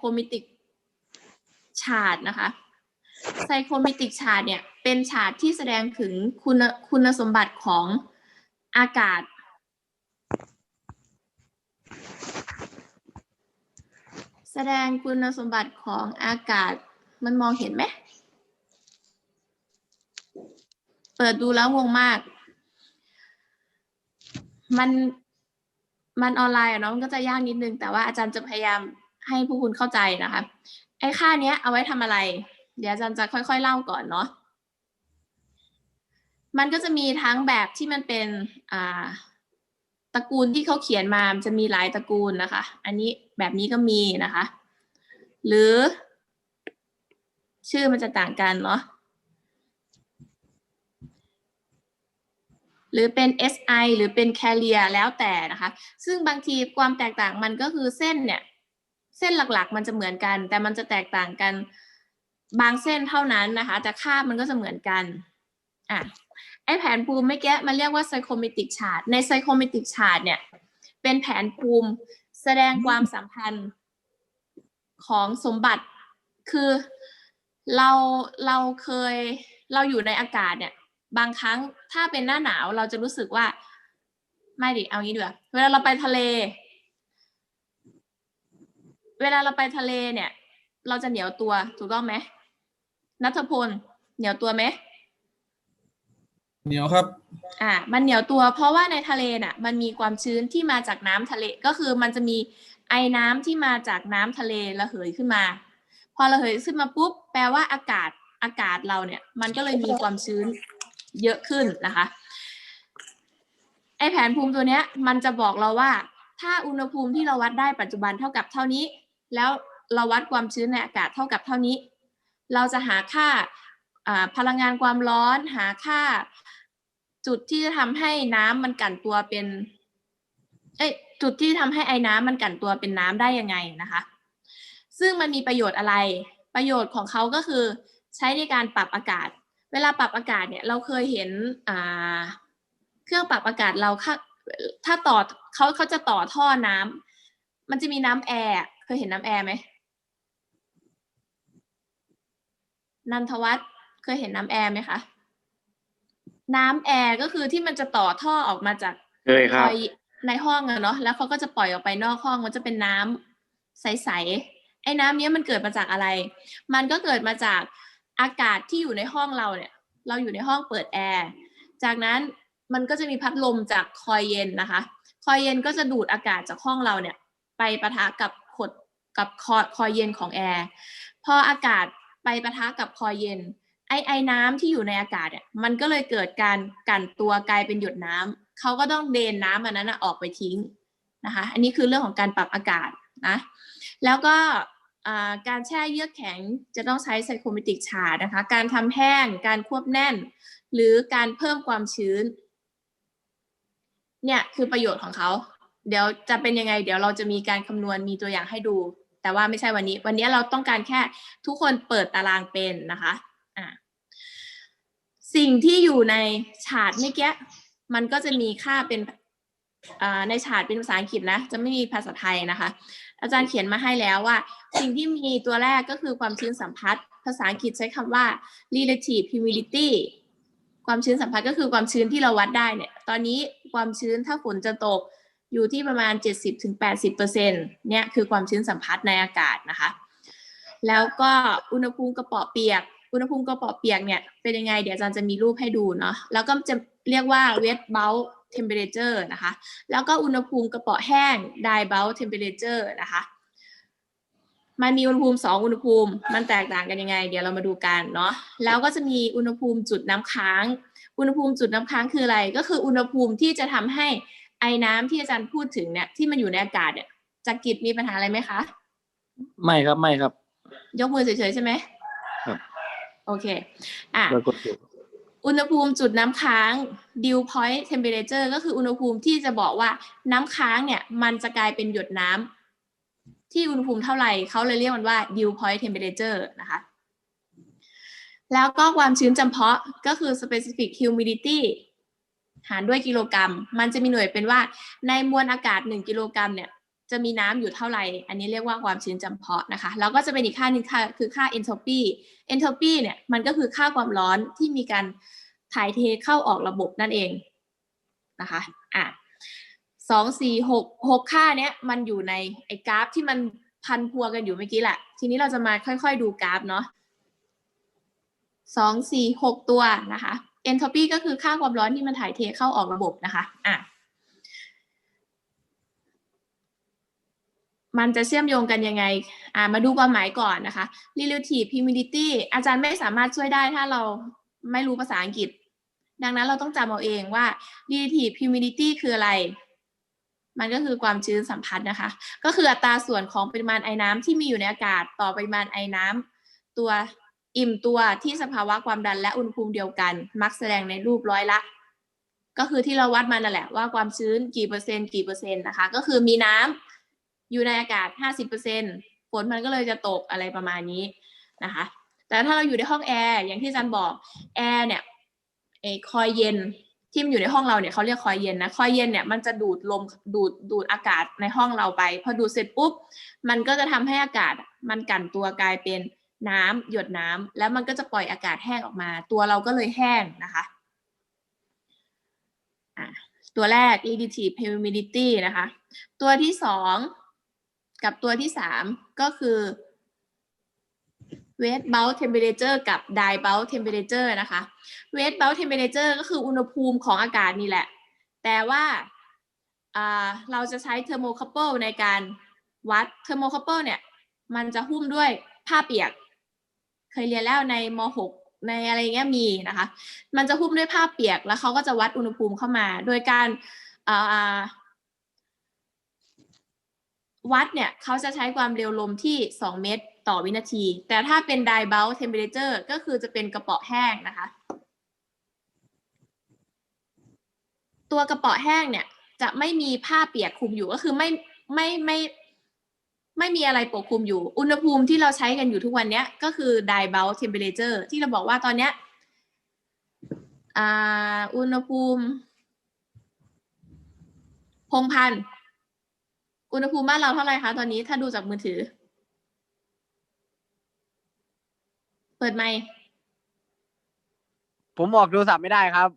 psychometric chart นะคะ psychometric chart เนี่ยเป็นชาร์ตที่แสดงถึงคุณคุณสมบัติของอากาศ แสดงคุณสมบัติของอากาศมันมองเห็นไหม เปิดดูแล้วงงมาก มันมันออนไลน์อะเนาะมันก็จะยากนิดนึง แต่ว่าอาจารย์จะพยายาม ให้ผู้คุณเข้าใจนะคะ ไอ้ค่าเนี้ยเอาไว้ทำอะไร เดี๋ยวอาจารย์จะค่อย ๆ เล่าก่อนเนาะ มันก็จะมีทั้งแบบที่มันเป็นอ่าตระกูลที่เขาเขียนมามจะมีหลายตระกูลนะคะ อันนี้แบบนี้ก็มีนะคะ หรือ ชื่อมันจะต่างกันเนาะ หรือเป็น SI หรือเป็น carrier แล้วแต่นะคะ ซึ่งบางทีความแตกต่างมันก็คือเส้นเนี่ย เส้นหลักๆ มันจะเหมือนกัน แต่มันจะแตกต่างกันบางเส้นเท่านั้นนะคะ แต่ค่ามันก็จะเหมือนกันอะไอแผนภูมิไม่แก้มันเรียกว่า psychometric chart ใน psychometric chart เนี่ย เป็นแผนภูมิแสดงความสัมพันธ์ของสมบัติคือเราเราเคยเราอยู่ในอากาศเนี่ย บางครั้งถ้าเป็นหน้าหนาวเราจะรู้สึกว่า ไม่ดิเอางี้ดีกว่าเวลาเราไปทะเล เวลาเราไปทะเลเนี่ย เราจะเหนียวตัวถูกต้องไหมนัทพลเหนียวตัวไหมเหนียวครับ อ่า มันเหนียวตัว เพราะว่าในทะเลน่ะ มันมีความชื้นที่มาจากน้ำทะเลก็คือมันจะมีไอน้ำที่มาจากน้ำทะเลระเหยขึ้นมา พอระเหยขึ้นมาปุ๊บแปลว่าอากาศอากาศเราเนี่ย มันก็เลยมีความชื้นเยอะขึ้นนะคะไอแผนภูมิตัวเนี้ย มันจะบอกเราว่า ถ้าอุณหภูมิที่เราวัดได้ปัจจุบันเท่ากับเท่านี้ แล้วเราวัดความชื้นในอากาศเท่ากับเท่านี้ เราจะหาค่าพลังงานความร้อนหาค่า จุดที่จะทำให้น้ำมันกั่นตัวเป็นเอ้ยจุดที่ทำให้ไอ้น้ำมันกั่นตัวเป็นน้ำได้ยังไงนะคะ ซึ่งมันมีประโยชน์อะไร ประโยชน์ของเขาก็คือใช้ในการปรับอากาศ เวลาปรับอากาศเนี่ยเราเคยเห็นเครื่องปรับอากาศเราถ้าต่อเขาเขาจะต่อท่อน้ำมันจะมีน้ำแอร์ ยเห็นน้ำแอร์ไหมนันทวัฒน์เคยเห็นน้ำแอร์ไหมคะ น้ำแอร์ก็คือที่มันจะต่อท่อออกมาจากเคยครับอยในห้องอะเนาะแล้วเขาก็จะปล่อยออกไปนอกห้องมันจะเป็นน้ำใสๆไอ้น้ำเนี้ยมันเกิดมาจากอะไร มันก็เกิดมาจากอากาศที่อยู่ในห้องเราเนี่ย เราอยู่ในห้องเปิดแอร์จากนั้นมันก็จะมีพัดลมจากคอยเย็นนะคะ คอยเย็นก็จะดูดอากาศจากห้องเราเนี่ย ไปปะทะกับขด กับคอคอยเย็นของแอร์พออากาศไปปะทะกับคอยเย็น ไอไอน้ำที่อยู่ในอากาศเนี่ยมันก็เลยเกิดการกั่นตัวกลายเป็นหยดน้ำเขาก็ต้องเดนน้ำอันนั้นออกไปทิ้งนะคะอันนี้คือเรื่องของการปรับอากาศนะแล้วก็การแช่เยือกแข็งจะต้องใช้ไซโครเมติกชานะคะ การทำแห้ง การควบแน่น หรือการเพิ่มความชื้น เนี่ยคือประโยชน์ของเขา เดี๋ยวจะเป็นยังไง เดี๋ยวเราจะมีการคำนวณมีตัวอย่างให้ดู แต่ว่าไม่ใช่วันนี้ วันนี้เราต้องการแค่ทุกคนเปิดตารางเป็นนะคะอ่าสิ่งที่อยู่ในฉาดเมื่อกี้มันก็จะมีค่าเป็นในฉาดเป็นภาษาอังกฤษนะ จะไม่มีภาษาไทยนะคะ อาจารย์เขียนมาให้แล้วว่า สิ่งที่มีตัวแรกก็คือความชื้นสัมพัทธ์ ภาษาอังกฤษใช้คำว่า relative humidity ความชื้นสัมพัทธ์ก็คือความชื้นที่เราวัดได้เนี่ย ตอนนี้ความชื้นถ้าฝนจะตก อยู่ที่ประมาณ 70-80%เนี่ยคือความชื้นสัมพัทธ์ในอากาศนะคะ แล้วก็อุณหภูมิกระเป๋อเปียก อุณหภูมิกระเป๋อเปียกเนี่ยเป็นยังไง เดี๋ยวอาจารย์จะมีรูปให้ดูเนาะ แล้วก็จะเรียกว่า wet bulb temperature นะคะ แล้วก็อุณหภูมิกระเป๋อแห้ง dry bulb temperature นะคะมันมีอุณหภูมิสองอุณหภูมิ มันแตกต่างกันยังไง เดี๋ยวเรามาดูกันเนาะ แล้วก็จะมีอุณหภูมิจุดน้ำค้าง อุณหภูมิจุดน้ำค้างคืออะไร ก็คืออุณหภูมิที่จะทำให้ ไอ้น้ำที่อาจารย์พูดถึงเนี่ยที่มันอยู่ในอากาศเนี่ยจักริดมีปัญหาอะไรไหมคะ ไม่ครับไม่ครับ ยกมือเฉยๆใช่ไหมครับ โอเค อะปรากฏอยู่อุณหภูมิจุดน้ำค้าง dew point temperature ก็คืออุณหภูมิที่จะบอกว่าน้ำค้างเนี่ยมันจะกลายเป็นหยดน้ำที่อุณหภูมิเท่าไหร่เขาเลยเรียกมันว่า dew point temperature นะคะ แล้วก็ความชื้นจำเพาะก็คือ specific humidity หารด้วยกิโลกรัม มันจะมีหน่วยเป็นว่าในมวลอากาศ 1 กิโลกรัมเนี่ยจะมีน้ำอยู่เท่าไหร่ อันนี้เรียกว่าความชื้นจำเพาะนะคะ แล้วก็จะเป็นอีกค่าหนึ่งค่ะคือค่า entropy entropy เนี่ยมันก็คือค่าความร้อนที่มีการถ่ายเทเข้าออกระบบนั่นเองนะคะอะสองสี่หกหกค่าเนี้ยมันอยู่ในไอ้กราฟที่มันพันพัวกันอยู่เมื่อกี้แหละ ทีนี้เราจะมาค่อยๆดูกราฟเนาะสองสี่หกตัวนะคะ entropy ก็คือค่าความร้อนที่มันถ่ายเทเข้าออกระบบนะคะอะมันจะเชื่อมโยงกันยังไง อ่า มาดูความหมายก่อนนะคะ relative humidity อาจารย์ไม่สามารถช่วยได้ถ้าเราไม่รู้ภาษาอังกฤษ ดังนั้นเราต้องจำเอาเองว่า relative humidity คืออะไร มันก็คือความชื้นสัมพัทธ์นะคะ ก็คืออัตราส่วนของปริมาณไอน้ำที่มีอยู่ในอากาศต่อปริมาณไอน้ำตัว อิ่มตัวที่สภาวะความดันและอุณหภูมิเดียวกัน มักแสดงในรูปร้อยละ ก็คือที่เราวัดมานั่นแหละว่าความชื้นกี่เปอร์เซ็นต์กี่เปอร์เซ็นต์นะคะ ก็คือมีน้ำอยู่ในอากาศ 50%ฝนมันก็เลยจะตกอะไรประมาณนี้นะคะ แต่ถ้าเราอยู่ในห้องแอร์อย่างที่จารย์บอกแอร์เนี่ยไอคอยเย็นที่มันอยู่ในห้องเราเนี่ยเขาเรียกคอยเย็นนะคอยเย็นเนี่ยมันจะดูดลมดูดดูดอากาศในห้องเราไป พอดูดเสร็จปุ๊บ มันก็จะทำให้อากาศมันกั่นตัวกลายเป็น น้ำหยดน้ำแล้วมันก็จะปล่อยอากาศแห้งออกมา ตัวเราก็เลยแห้งนะคะะตัวแรก relative humidity นะคะ ตัวที่สองกับตัวที่สามก็คือ wet bulb temperature กับ dry bulb temperature นะคะ wet bulb temperature ก็คืออุณหภูมิของอากาศนี่แหละ แต่ว่าอ่าเราจะใช้ thermocouple ในการวัด thermocouple เนี่ย มันจะหุ้มด้วยผ้าเปียก เคยเรียนแล้วในม .6 ในอะไรเงี้ยมีนะคะ มันจะหุ้มด้วยผ้าเปียกแล้วเขาก็จะวัดอุณหภูมิเข้ามา โดยการวัดเนี่ยเขาจะใช้ความเร็วลมที่ 2 เมตรต่อวินาที แต่ถ้าเป็น dry bulb temperature ก็คือจะเป็นกระเป๋อแห้งนะคะ ตัวกระเป๋อแห้งเนี่ยจะไม่มีผ้าเปียกคลุมอยู่ก็คือไม่ไม่ไม่ ไม่มีอะไรปกคลุมอยู่ อุณหภูมิที่เราใช้กันอยู่ทุกวันเนี้ยก็คือ dry bulb temperature ที่เราบอกว่าตอนเนี้ยอ่าอุณหภูมิ พงพันธุ์อุณหภูมิบ้านเราเท่าไหร่คะตอนนี้ถ้าดูจากมือถือ เปิดไมค์ผมออกโทรศัพท์ไม่ได้ครับ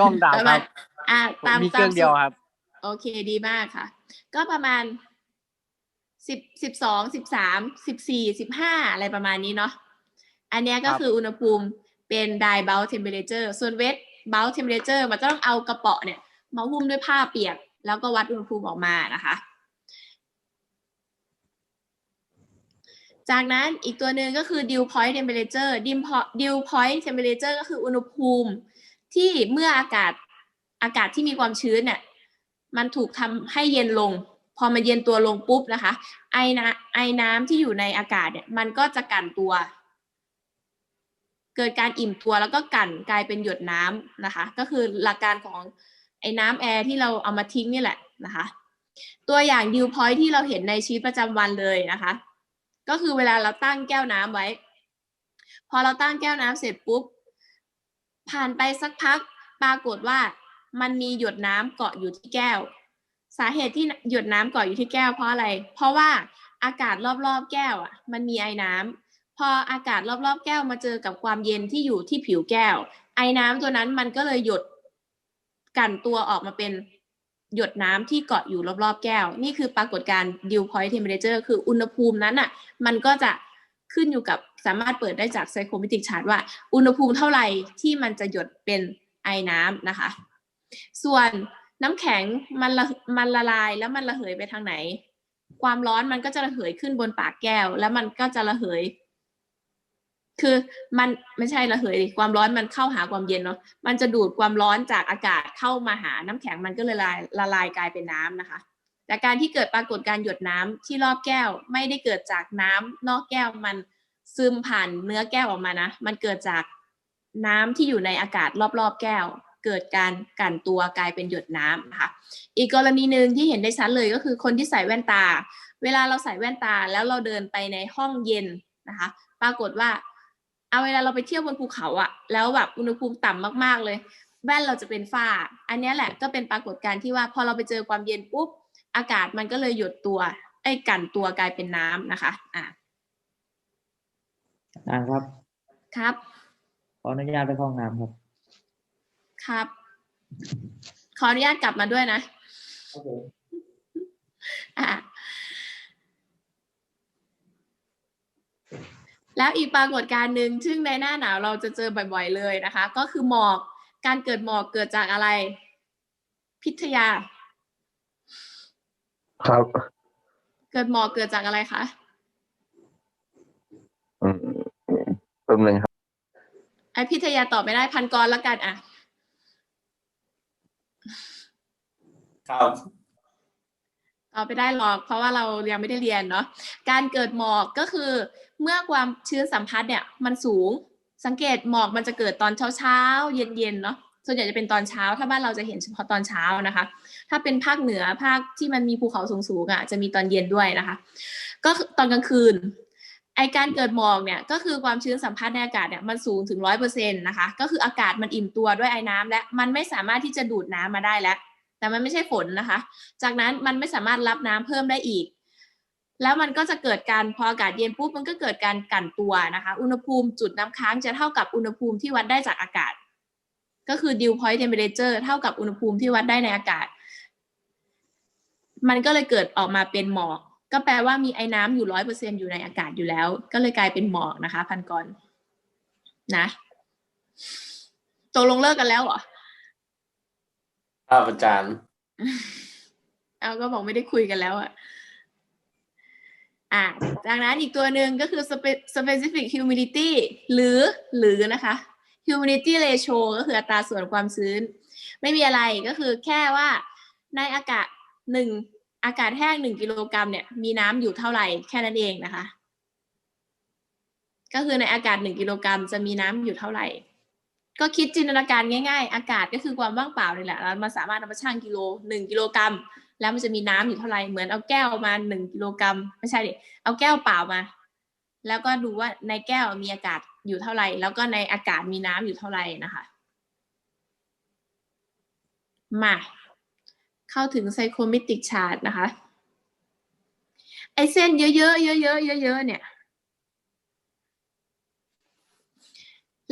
กล้องดับประคมารัณบอ่าผมตามมีเครื่องตามเดียวสูตครับ โอเคดีมากค่ะ ก็ประมาณ สิบสิบสองสิบสามสิบสี่สิบห้าอะไรประมาณนี้เนาะอันเนี้ยก็ครับคืออุณหภูมิเป็น dry bulb temperature ส่วน wet bulb temperature มันจะต้องเอากระเป๋อเนี่ยมาหุ้มด้วยผ้าเปียก แล้วก็วัดอุณหภูมิออกมานะคะ จากนั้นอีกตัวหนึ่งก็คือ dew point temperature dew po- dew point temperature ก็คืออุณหภูมิที่เมื่ออากาศอากาศที่มีความชื้นเนี่ยมันถูกทำให้เย็นลง พอมันเย็นตัวลงปุ๊บนะคะ ไอน้ำไอน้ำที่อยู่ในอากาศเนี่ยมันก็จะกั่นตัว เกิดการอิ่มตัวแล้วก็กั่นกลายเป็นหยดน้ำนะคะ ก็คือหลักการของไอ้น้ำแอร์ที่เราเอามาทิ้งนี่แหละนะคะ ตัวอย่างดิวพอยที่เราเห็นในชีวิตประจำวันเลยนะคะ ก็คือเวลาเราตั้งแก้วน้ำไว้ พอเราตั้งแก้วน้ำเสร็จปุ๊บ ผ่านไปสักพักปรากฏว่ามันมีหยดน้ำเกาะอยู่ที่แก้ว สาเหตุที่หยดน้ำเกาะอยู่ที่แก้วเพราะอะไร เพราะว่าอากาศรอบๆแก้วอะ มันมีไอ้น้ำพออากาศรอบๆแก้วมาเจอกับความเย็นที่อยู่ที่ผิวแก้ว ไอ้น้ำตัวนั้นมันก็เลยหยดกันตัวออกมาเป็นหยดน้ำที่เกาะอยู่รอบๆแก้ว นี่คือปรากฏการณ์ dew point temperature คืออุณหภูมินั้นอะ มันก็จะขึ้นอยู่กับสามารถเปิดได้จากไซโครเมตริกชาร์ตว่า อุณหภูมิเท่าไหร่ที่มันจะหยดเป็นไอน้ำนะคะ ส่วน น้ำแข็งมันละมันละลายแล้วมันระเหยไปทางไหน ความร้อนมันก็จะระเหยขึ้นบนปากแก้ว แล้วมันก็จะระเหย คือมันไม่ใช่ระเหยดิความร้อนมันเข้าหาความเย็นเนาะมันจะดูดความร้อนจากอากาศเข้ามาหาน้ำแข็งมันก็เลยละลายละลายกลายเป็นน้ำนะคะแต่การที่เกิดปรากฏการหยดน้ำที่รอบแก้วไม่ได้เกิดจากน้ำนอกแก้วมันซึมผ่านเนื้อแก้วออกมานะ มันเกิดจากน้ำที่อยู่ในอากาศรอบๆแก้ว เกิดการกลั่นตัวกลายเป็นหยดน้ำนะคะอีกกรณีหนึ่งที่เห็นได้ชัดเลยก็คือคนที่ใส่แว่นตา เวลาเราใส่แว่นตาแล้วเราเดินไปในห้องเย็นนะคะ ปรากฏว่าเอาเวลาเราไปเที่ยวบนภูเขาอะแล้วแบบอุณหภูมิต่ำมากๆเลย แว่นเราจะเป็นฝ้า อันเนี้ยแหละก็เป็นปรากฏการณ์ที่ว่าพอเราไปเจอความเย็นปุ๊บอากาศมันก็เลยหยดตัวไอ้ยกันตัวกลายเป็นน้ำนะคะอะอ่านครับครับขออนุญาตไปเข้าห้องน้ำครับ ครับ ขออนุญาตกลับมาด้วยนะครับผมอะแล้วอีกปรากฏการณ์หนึ่งซึ่งในหน้าหนาวเราจะเจอบ่อยๆเลยนะคะ ก็คือหมอกการเกิดหมอกเกิดจากอะไร พิทยา ครับ เกิดหมอกเกิดจากอะไรคะอืมแป๊บนึงครับไอพิทยาตอบไม่ได้พันกรแล้วกันอะ ครับตอบไปได้หรอกเพราะว่าเรายังไม่ได้เรียนเนาะการเกิดหมอกก็คือเมื่อความชื้นสัมพัทธ์เนี่ยมันสูงสังเกตหมอกมันจะเกิดตอนเช้าเช้าๆเย็นเนาะส่วนใหญ่จะเป็นตอนเช้า ถ้าบ้านเราจะเห็นเฉพาะตอนเช้านะคะ ถ้าเป็นภาคเหนือภาคที่มันมีภูเขาสูงๆอะจะมีตอนเย็นด้วยนะคะ ก็ตอนกลางคืน ไอการเกิดหมอกเนี่ยก็คือความชื้นสัมพัทธ์ในอากาศเนี่ยมันสูงถึงร้อยเปอร์เซ็นต์นะคะ ก็คืออากาศมันอิ่มตัวด้วยไอ้น้ำและมันไม่สามารถที่จะดูดน้ำมาได้แล้ว แต่มันไม่ใช่ฝนนะคะ จากนั้นมันไม่สามารถรับน้ำเพิ่มได้อีก แล้วมันก็จะเกิดการพออากาศเย็นปุ๊บมันก็เกิดการกั่นตัวนะคะ อุณหภูมิจุดน้ำค้างจะเท่ากับอุณหภูมิที่วัดได้จากอากาศ ก็คือ dew point temperature เท่ากับอุณหภูมิที่วัดได้ในอากาศ มันก็เลยเกิดออกมาเป็นหมอก ก็แปลว่ามีไอ้น้ำอยู่ร้อยเปอร์เซ็นอยู่ในอากาศอยู่แล้ว ก็เลยกลายเป็นหมอกนะคะ พันกรนะตกลงเลิกกันแล้วเหรอครับอาจารย์เอาก็บอกไม่ได้คุยกันแล้วอะอะจากนั้นอีกตัวหนึ่งก็คือ spe- specific humidity หรือหรือนะคะ humidity ratio ก็คืออัตราส่วนความชื้น ไม่มีอะไรก็คือแค่ว่าในอากาศหนึ่ง อากาศแห้งหนึ่งกิโลกรัมเนี่ยมีน้ำอยู่เท่าไหร่แค่นั้นเองนะคะ ก็คือในอากาศหนึ่งกิโลกรัมจะมีน้ำอยู่เท่าไหร่ ก็คิดจินตนาการง่ายๆ อากาศก็คือความว่างเปล่านี่แหละแล้วมันสามารถนำมาชั่งกิโลหนึ่งกิโลกรัมแล้วมันจะมีน้ำอยู่เท่าไหร่เหมือนเอาแก้วมาหนึ่งกิโลกรัมไม่ใช่ดิเอาแก้วเปล่ามา แล้วก็ดูว่าในแก้วมีอากาศอยู่เท่าไหร่ แล้วก็ในอากาศมีน้ำอยู่เท่าไหร่นะคะ มา เข้าถึงไซโครมิติกชาร์ตนะคะ ไอเส้นเยอะๆเยอะๆเยอะๆเนี่ย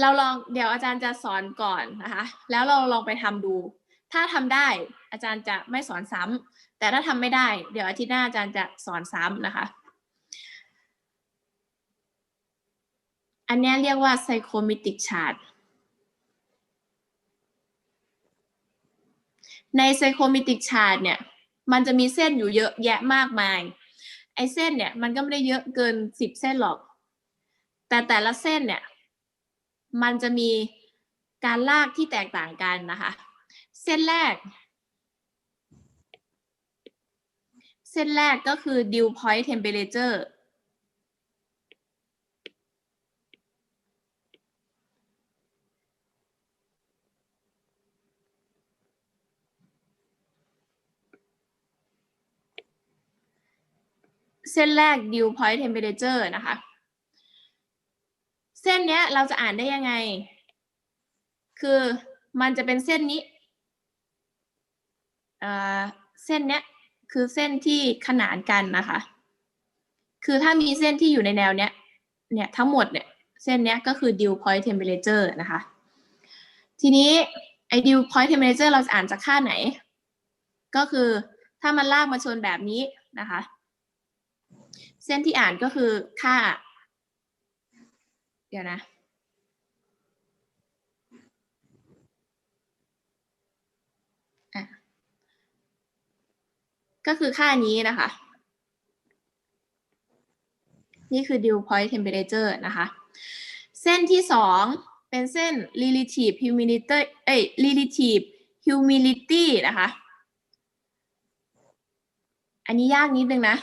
เราลองเดี๋ยวอาจารย์จะสอนก่อนนะคะ แล้วเราลองไปทำดู ถ้าทำได้อาจารย์จะไม่สอนซ้ำแต่ถ้าทำไม่ได้ เดี๋ยวอาทิตย์หน้าอาจารย์จะสอนซ้ำนะคะอันนี้เรียกว่า psychometric chart ใน psychometric chart เนี่ย มันจะมีเส้นอยู่เยอะแยะมากมาย ไอ้เส้นเนี่ยมันก็ไม่ได้เยอะเกินสิบเส้นหรอก แต่แต่ละเส้นเนี่ย มันจะมีการลากที่แตกต่างกันนะคะ เส้นแรก เส้นแรกก็คือ dew point temperature เส้นแรก dew point temperature นะคะ เส้นเนี้ยเราจะอ่านได้ยังไง คือมันจะเป็นเส้นนี้เส้นเนี้ยคือเส้นที่ขนานกันนะคะ คือถ้ามีเส้นที่อยู่ในแนวเนี้ย เนี่ยทั้งหมดเนี่ยเส้นเนี้ยก็คือ dew point temperature นะคะ ทีนี้ไอ้ dew point temperature เราจะอ่านจากค่าไหน ก็คือถ้ามันลากมาชนแบบนี้นะคะ เส้นที่อ่านก็คือค่า เดี๋ยวนะก็คือค่านี้นะคะ นี่คือ dew point temperature นะคะ เส้นที่สองเป็นเส้น relative humidity เอ้ย relative humidity นะคะ อันนี้ยากนิดนึงนะ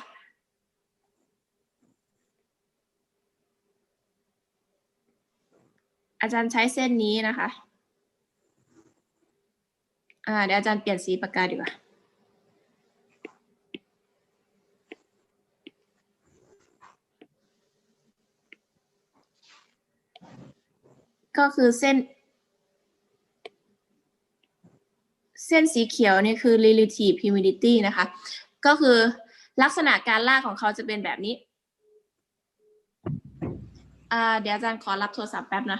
อาจารย์ใช้เส้นนี้นะคะ อ่าเดี๋ยวอาจารย์เปลี่ยนสีปากกาดีกว่า ก็คือเส้น เส้นสีเขียวนี่คือ relative humidity นะคะ ก็คือลักษณะการลากของเขาจะเป็นแบบนี้ อ่าเดี๋ยวอาจารย์ขอรับโทรศัพท์แป๊บนะ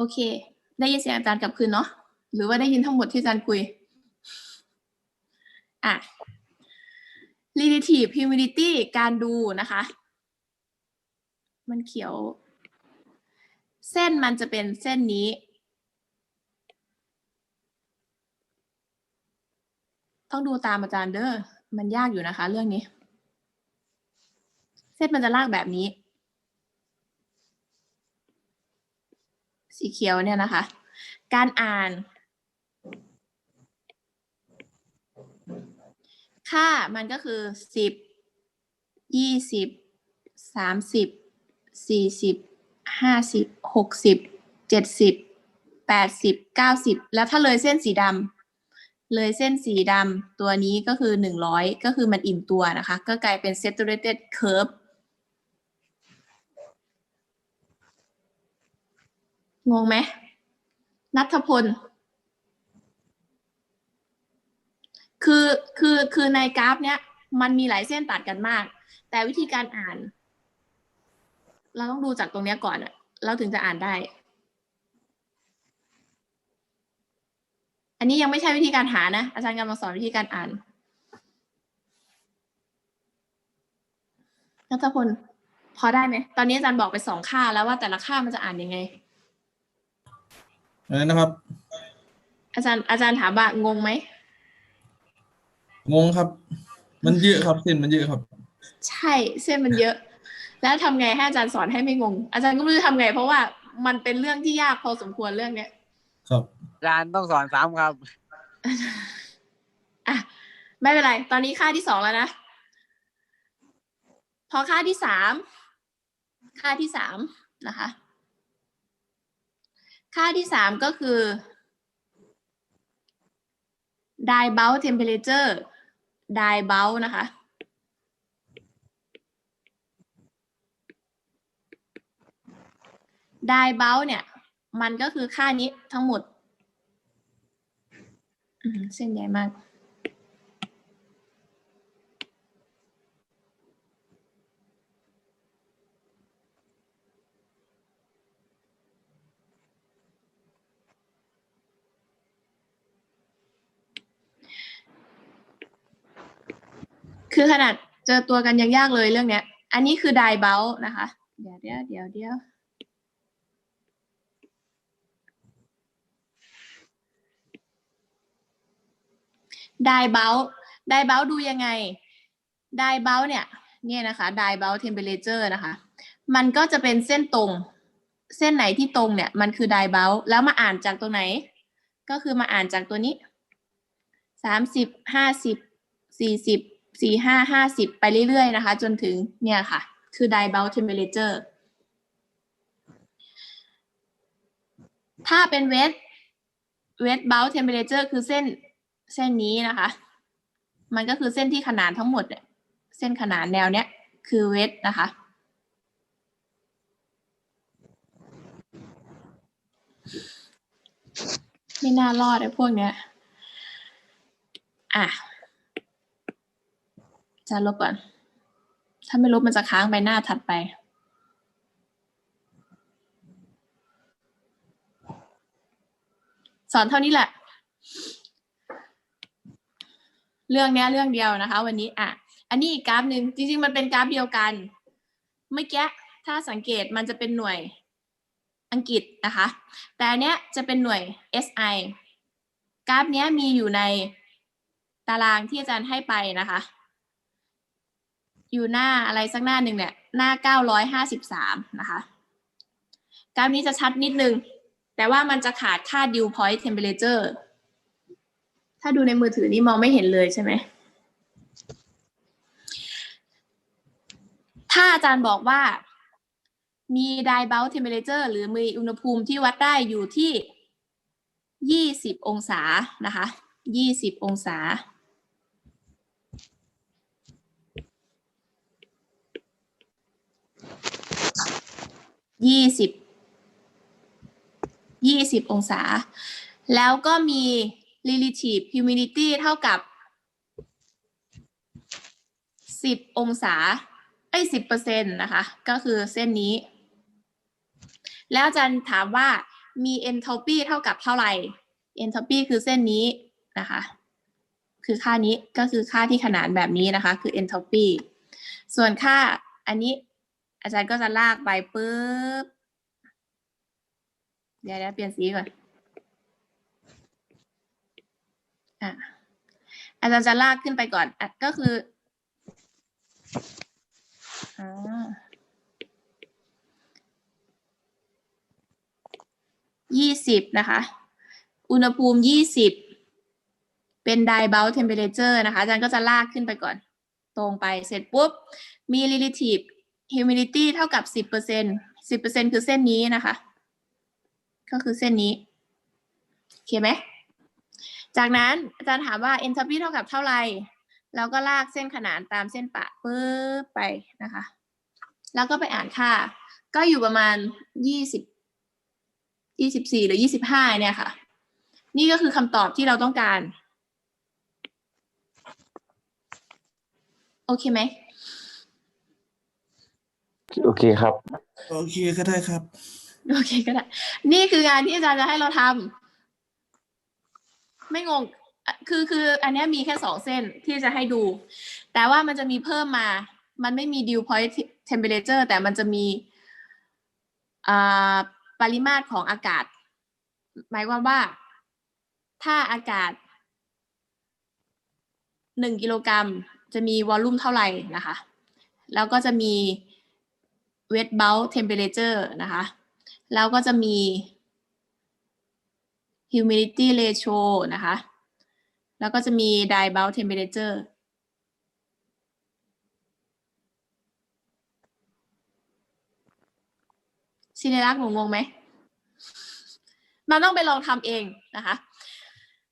โอเค ได้ยินเสียงอาจารย์กลับคืนเนาะหรือว่าได้ยินทั้งหมดที่อาจารย์คุย อะ relative humidity การดูนะคะ มันเขียว เส้นมันจะเป็นเส้นนี้ ต้องดูตามอาจารย์เด้อมันยากอยู่นะคะ เรื่องนี้ เส้นมันจะลากแบบนี้ สีเขียวเนี่ยนะคะ การอ่าน ค่ามันก็คือสิบยี่สิบสามสิบสี่สิบห้าสิบหกสิบเจ็ดสิบแปดสิบเก้าสิบแล้วถ้าเลยเส้นสีดำเลยเส้นสีดำตัวนี้ก็คือหนึ่งร้อยก็คือมันอิ่มตัวนะคะ ก็กลายเป็น saturated curve งงไหมนัทพล คือคือคือในกราฟเนี้ยมันมีหลายเส้นตัดกันมาก แต่วิธีการอ่าน เราต้องดูจากตรงเนี้ยก่อนอะเราถึงจะอ่านได้ อันนี้ยังไม่ใช่วิธีการหานะ อาจารย์กำลังสอนวิธีการอ่านนัทพล พอได้ไหม ตอนนี้อาจารย์บอกไปสองค่าแล้วว่าแต่ละค่ามันจะอ่านยังไง อะไรนะครับ อาจารย์อาจารย์ถามว่างงไหม งงครับ มันเยอะครับเส้นมันเยอะครับ ใช่เส้นมันเยอะ แล้วทำไงให้อาจารย์สอนให้ไม่งง อาจารย์ก็ไม่รู้จะทำไง เพราะว่ามันเป็นเรื่องที่ยากพอสมควรเรื่องเนี้ยครับ อาจารย์ต้องสอนซ้ำครับ อะไม่เป็นไร ตอนนี้ค่าที่สองแล้วนะ พอค่าที่สาม ค่าที่สามนะคะ ค่าที่สามก็คือ die bulk temperature die bulk นะคะ die bulk เนี่ย มันก็คือค่านี้ทั้งหมด เส้นใหญ่มาก คือขนาดเจอตัวกันยังยากเลยเรื่องเนี้ย อันนี้คือไดเบลนะคะ เดี๋ยวเดี๋ยวเดี๋ยวเดี๋ยวไดเบลไดเบลดูยังไงไดเบลเนี่ยเนี่ยนะคะไดเบลเทมเปอเรเจอร์นะคะ มันก็จะเป็นเส้นตรง เส้นไหนที่ตรงเนี่ย มันคือไดเบลแล้วมาอ่านจากตัวไหน ก็คือมาอ่านจากตัวนี้สามสิบห้าสิบสี่สิบ สี่ห้าห้าสิบไปเรื่อยๆนะคะ จนถึงเนี่ยค่ะ คือ die bulk temperature ถ้าเป็น wet wet bulk temperature คือเส้นเส้นนี้นะคะ มันก็คือเส้นที่ขนานทั้งหมดเนี่ยเส้นขนานแนวเนี้ย คือ wet นะคะไม่น่ารอดไอ้พวกเนี้ย อะ จะลบก่อน ถ้าไม่ลบมันจะค้างไปหน้าถัดไป สอนเท่านี้แหละ เรื่องเนี้ยเรื่องเดียวนะคะ วันนี้อะ อันนี้อีกกราฟหนึ่งจริง ๆ มันเป็นกราฟเดียวกัน เมื่อกี้ถ้าสังเกตมันจะเป็นหน่วยอังกฤษนะคะ แต่อันเนี้ยจะเป็นหน่วย SI กราฟเนี้ยมีอยู่ในตารางที่อาจารย์ให้ไปนะคะ อยู่หน้าอะไรสักหน้าหนึ่งเนี่ย หน้า 953 นะคะ กราฟนี้จะชัดนิดนึง แต่ว่ามันจะขาดค่า dew point temperature ถ้าดูในมือถือนี่มองไม่เห็นเลยใช่ไหม ถ้าอาจารย์บอกว่ามี d i b o u t temperature หรือมีอุณหภูมิที่วัดได้อยู่ที่ 20 องศานะคะ 20 องศา ยี่สิบยี่สิบองศา แล้วก็มี relative humidity เท่ากับสิบองศาไอ้สิบเปอร์เซ็นต์นะคะ ก็คือเส้นนี้ แล้วอาจารย์ถามว่ามี entropy เท่ากับเท่าไหร่ entropy คือเส้นนี้นะคะ คือค่านี้ก็คือค่าที่ขนานแบบนี้นะคะ คือ entropy ส่วนค่าอันนี้ อาจารย์ก็จะลากไปปุ๊บ เดี๋ยวเดี๋ยวเปลี่ยนสีก่อนอะอาจารย์จะลากขึ้นไปก่อนอะก็คืออยี่สิบนะคะ อุณหภูมิยี่สิบ เป็น d i b o u t temperature นะคะ อาจารย์ก็จะลากขึ้นไปก่อน ตรงไป เสร็จปุ๊บ มี relative humidity เท่ากับสิบเปอร์เซ็นสิบเปอร์เซ็นคือเส้นนี้นะคะ ก็คือเส้นนี้โอเคไหม จากนั้นอาจารย์ถามว่า entropy เท่ากับเท่าไหร่เราก็ลากเส้นขนานตามเส้นปะปึ๊บไปนะคะ แล้วก็ไปอ่านค่า ก็อยู่ประมาณยี่สิบยี่สิบสี่หรือยี่สิบห้าเนี่ยค่ะ นี่ก็คือคำตอบที่เราต้องการ โอเคไหม โอเคครับ โอเคก็ได้ครับ โอเคก็ได้ นี่คืองานที่อาจารย์จะให้เราทำไม่งงอะคือคืออันเนี้ยมีแค่สองเส้นที่จะให้ดู แต่ว่ามันจะมีเพิ่มมา มันไม่มี dew point temperature แต่มันจะมีอ่าปริมาตรของอากาศ หมายความว่า ถ้าอากาศหนึ่งกิโลกรัมจะมีวอลลุ่มเท่าไหร่นะคะ แล้วก็จะมี wet bulb temperature นะคะ แล้วก็จะมี humidity ratio นะคะ แล้วก็จะมี dry bulb temperature ชินรักหนูงงไหม มันต้องไปลองทำเองนะคะ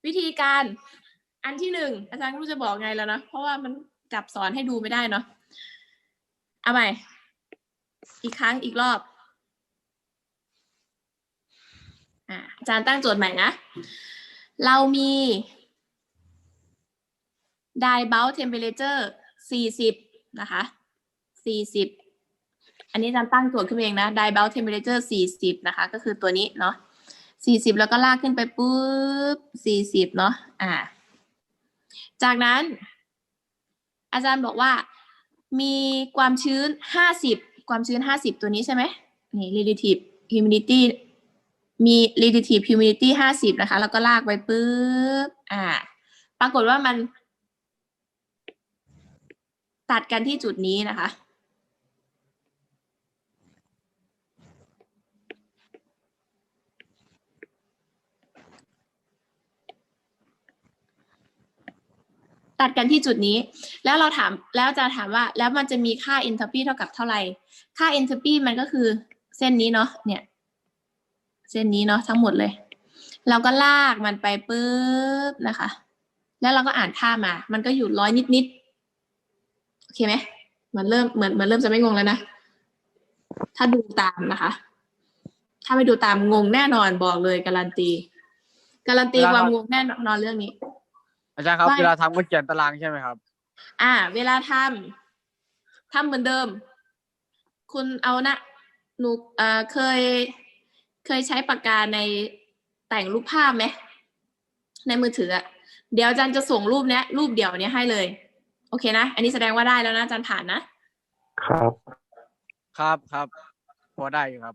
วิธีการอันที่หนึ่งอาจารย์ก็รู้จะบอกไงแล้วนะ เพราะว่ามันจับสอนให้ดูไม่ได้เนาะเอาใหม่ อีกครั้งอีกรอบอาจารย์ตั้งโจทย์ใหม่นะ เรามี d i b o u t temperature 40 นะคะ 40 อันนี้อาจารย์ตั้งโจทย์ขึ้นเองนะ d i b o u t temperature 40 นะคะ ก็คือตัวนี้เนาะ 40 แล้วก็ลากขึ้นไปปุ๊บ 40 เนาะ อ่า จากนั้น อาจารย์บอกว่ามีความชื้น 50 ความชื้น 50 ตัวนี้ใช่ไหมนี่ relative humidity มี relative humidity 50 นะคะ แล้วก็ลากไปปุ๊บอ่า ปรากฏว่ามัน ตัดกันที่จุดนี้นะคะ ตัดกันที่จุดนี้ แล้วเราถามแล้วจะถามว่าแล้วมันจะมีค่า entropy เท่ากับเท่าไหร่ ค่า entropy มันก็คือเส้นนี้เนาะเนี่ย เส้นนี้เนาะทั้งหมดเลย เราก็ลากมันไปปุ๊บนะคะ แล้วเราก็อ่านค่ามา มันก็อยู่ร้อยนิดๆโอเคไหมเหมือนเริ่มเหมือนเหมือนเริ่มจะไม่งงแล้วนะถ้าดูตามนะคะ ถ้าไม่ดูตามงงแน่นอนบอกเลยการันตีการันตีความงงแน่นอนเรื่องนี้ อาจารย์ครับ ว่า เวลาทำก็เขียนตารางใช่ไหมครับ อ่า เวลาทำทำเหมือนเดิม คุณเอานะ หนูเอ่อเคย เคยใช้ปากกาในแต่งรูปภาพไหม ในมือถืออะเดี๋ยวอาจารย์จะส่งรูปเนี้ย รูปเดี่ยวเนี้ยให้เลย โอเคนะ อันนี้แสดงว่าได้แล้วนะอาจารย์ผ่านนะ ครับ ครับครับ พอได้อยู่ครับ